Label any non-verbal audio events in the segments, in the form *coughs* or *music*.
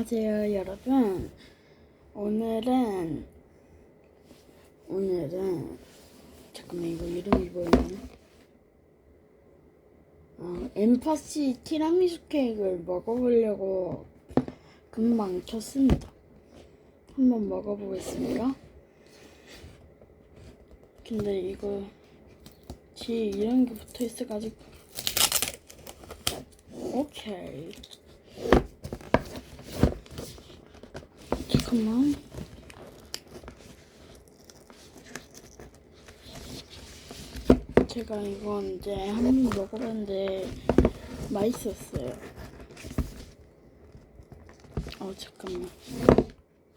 안녕하세요, 여러분. 오늘은 오늘은 잠깐만 이거 이름이 뭐였나? 어, 엠퍼시 티라미수 케이크를 먹어보려고 금방 켰습니다. 한번 먹어보겠습니다. 근데 이거 뒤에 이런 게 붙어 있어가지고 오케이. 잠깐만. 제가 이거 이제 한 번 먹어봤는데 맛있었어요. 어 잠깐만.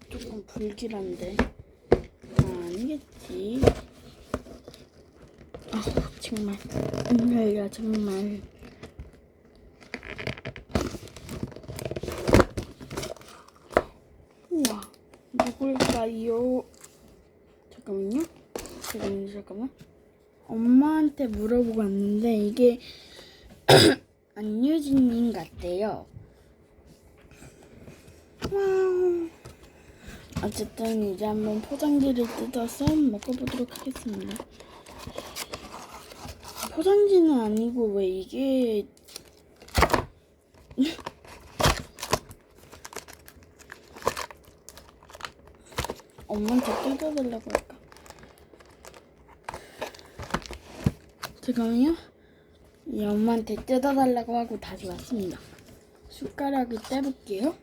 조금 불길한데. 아, 아니겠지. 아 정말. 정말야 정말. 우와, 누굴까요? 잠깐만요. 잠깐만요, 잠깐만. 엄마한테 물어보고 왔는데 이게 *coughs* 안유진님 같대요. 와우. 어쨌든 이제 한번 포장지를 뜯어서 먹어보도록 하겠습니다. 포장지는 아니고 왜 이게 엄마한테 뜯어달라고 할까? 잠깐만요. 이 엄마한테 뜯어달라고 하고 다시 왔습니다. 숟가락을 떼볼게요.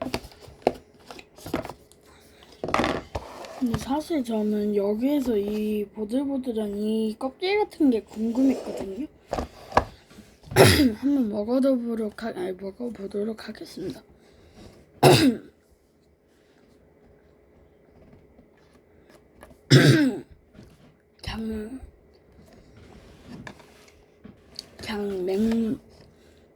근데 사실 저는 여기에서 이 보들보들한 이 껍질 같은 게 궁금했거든요. *clears throat* 한번 먹어보도록 하, 아니, 먹어보도록 하겠습니다. *clears throat* *coughs* 그냥 그냥 맹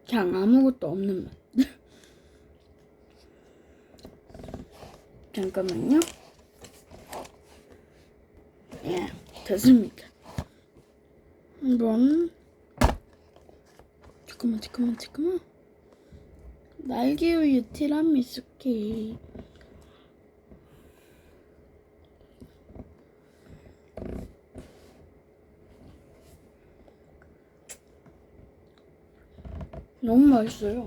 그냥 아무것도 없는 맛. *laughs* 잠깐만요. 예, 됐습니다. 한번 잠깐만 잠깐만 잠깐만 날개우 유 티라미수 케 너무 맛있어요.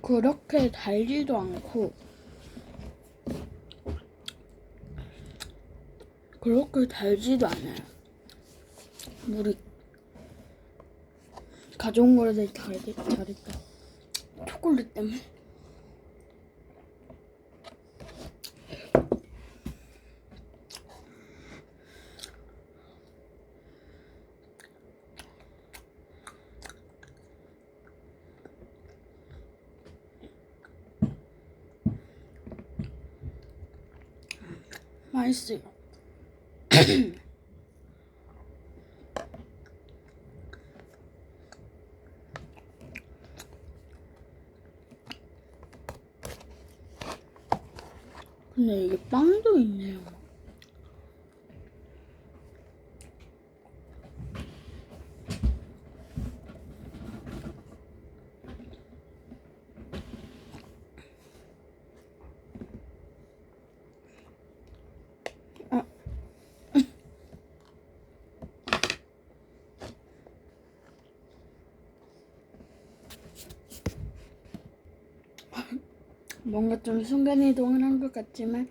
그렇게 달지도 않고 그렇게 달지도 않아요. 우리 가져온 대해 다르, 다르다. 초콜릿 때문에. 맛있어요. *clears throat* 근데 이게 빵도 있네요. 뭔가 좀 순간이동을 한 것 같지만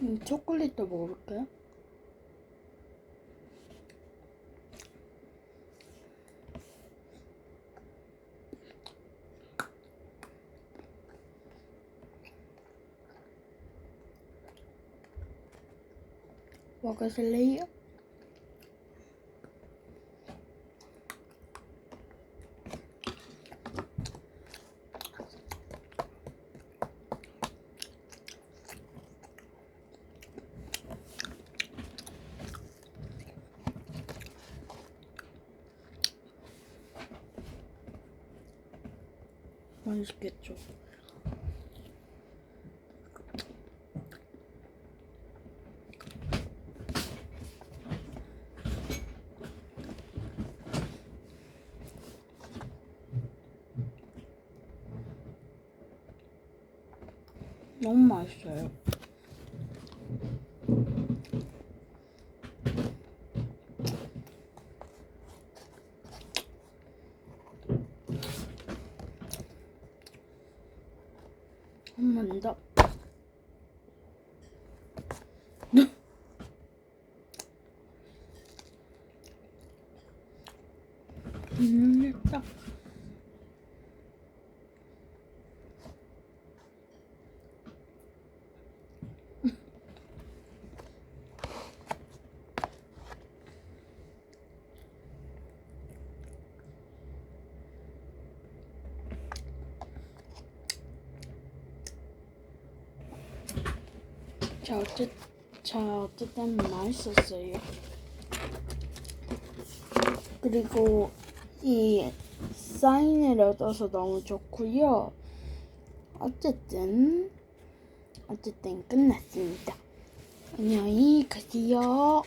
음, 초콜릿도 먹어볼까요? 먹으실래요? 맛있겠죠. 너무 맛있어요. 한 번 더. 음, 딱. 자, 어쨌, 자, 어쨌든 맛있었어요. 그리고 이 사인을 얻어서 너무 좋고요. 어쨌든, 어쨌든 끝났습니다. 안녕히 가세요.